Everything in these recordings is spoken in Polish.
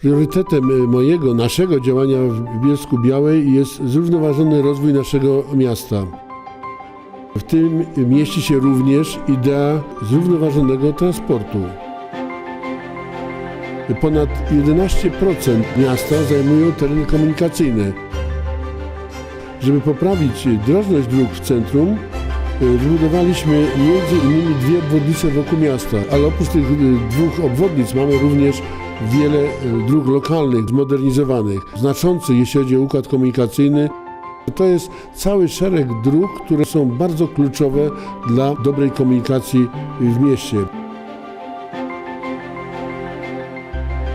Priorytetem y, mojego, naszego działania w Bielsku Białej jest zrównoważony rozwój naszego miasta. W tym mieści się również idea zrównoważonego transportu. Ponad 11% miasta zajmują tereny komunikacyjne. Żeby poprawić drożność dróg w centrum, y, wybudowaliśmy między innymi dwie obwodnice wokół miasta, ale oprócz tych y, dwóch obwodnic mamy również wiele y, dróg lokalnych, zmodernizowanych, znaczących jeśli chodzi o układ komunikacyjny. To jest cały szereg dróg, które są bardzo kluczowe dla dobrej komunikacji w mieście.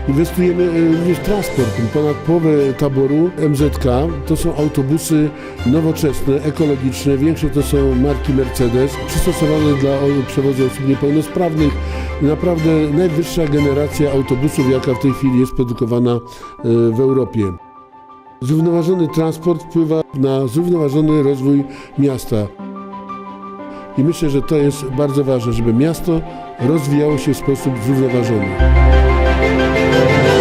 Inwestujemy również w transport. Ponad połowę taboru MZK to są autobusy nowoczesne, ekologiczne. Większe to są marki Mercedes, przystosowane dla przewozu osób niepełnosprawnych. Naprawdę najwyższa generacja autobusów, jaka w tej chwili jest produkowana e, w Europie. Zrównoważony transport wpływa na zrównoważony rozwój miasta. I myślę, że to jest bardzo ważne, żeby miasto rozwijało się w sposób zrównoważony. Thank you.